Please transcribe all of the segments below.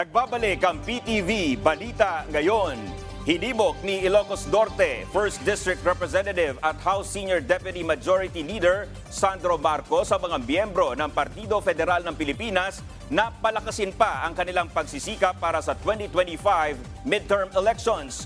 Nagbabalik ang PTV Balita Ngayon. Hinimok ni Ilocos Norte, 1st District Representative at House Senior Deputy Majority Leader Sandro Marcos sa mga miyembro ng Partido Federal ng Pilipinas na palakasin pa ang kanilang pagsisikap para sa 2025 midterm elections.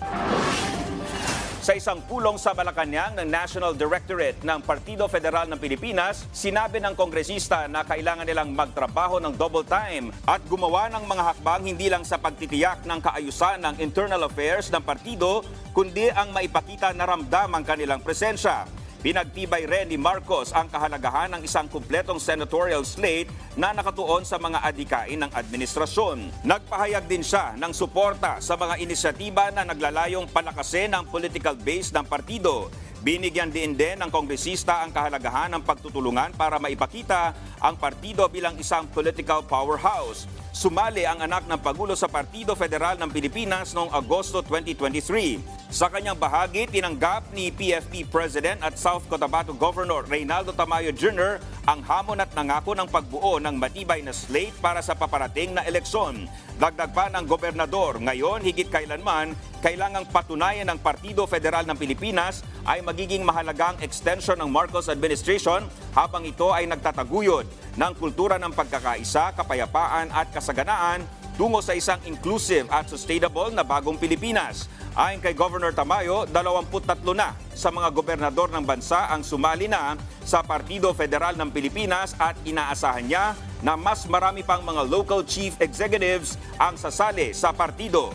Sa isang pulong sa Malacanang ng National Directorate ng Partido Federal ng Pilipinas, sinabi ng kongresista na kailangan nilang magtrabaho ng double time at gumawa ng mga hakbang hindi lang sa pagtitiyak ng kaayusan ng internal affairs ng partido, kundi ang maipakita na ramdam ang kanilang presensya. Pinagtibay rin ni Marcos ang kahalagahan ng isang kumpletong senatorial slate na nakatuon sa mga adikain ng administrasyon. Nagpahayag din siya ng suporta sa mga inisyatiba na naglalayong palakasin ang political base ng partido. Binigyan din din ng kongresista ang kahalagahan ng pagtutulungan para maipakita ang partido bilang isang political powerhouse. Sumali ang anak ng Pangulo sa Partido Federal ng Pilipinas noong Agosto 2023. Sa kanyang bahagi, tinanggap ni PFP President at South Cotabato Governor Reynaldo Tamayo Jr. ang hamon at nangako ng pagbuo ng matibay na slate para sa paparating na eleksyon. Dagdag pa ng gobernador, ngayon higit kailanman, kailangang patunayan ng Partido Federal ng Pilipinas ay magiging mahalagang extension ng Marcos administration habang ito ay nagtataguyod ng kultura ng pagkakaisa, kapayapaan at kasaganaan tungo sa isang inclusive at sustainable na bagong Pilipinas. Ayon kay Governor Tamayo, 23 na sa mga gobernador ng bansa ang sumali na sa Partido Federal ng Pilipinas at inaasahan niya na mas marami pang mga local chief executives ang sasali sa partido.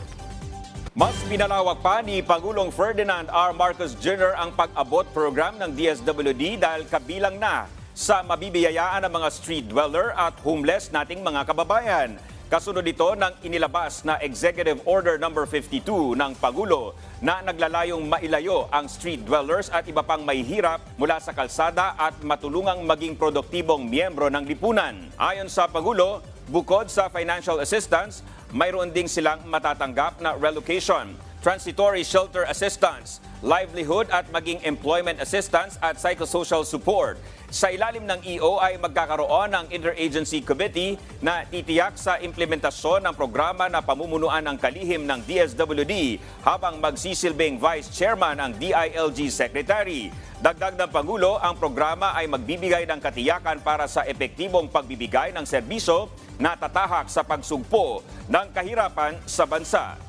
Mas pinalawak pa ni Pangulong Ferdinand R. Marcos Jr. ang pag-abot program ng DSWD dahil kabilang na sa mabibiyayaan ng mga street dweller at homeless nating mga kababayan. Kasunod ito ng inilabas na Executive Order No. 52 ng Pangulo na naglalayong mailayo ang street dwellers at iba pang mahihirap mula sa kalsada at matulungang maging produktibong miyembro ng lipunan. Ayon sa Pangulo, bukod sa financial assistance, mayroon ding silang matatanggap na relocation, transitory shelter assistance, livelihood at maging employment assistance at psychosocial support. Sa ilalim ng EO ay magkakaroon ng Interagency Committee na titiyak sa implementasyon ng programa na pamumunuan ng kalihim ng DSWD habang magsisilbing Vice Chairman ang DILG Secretary. Dagdag ng Pangulo, ang programa ay magbibigay ng katiyakan para sa epektibong pagbibigay ng serbisyo na tatahak sa pagsugpo ng kahirapan sa bansa.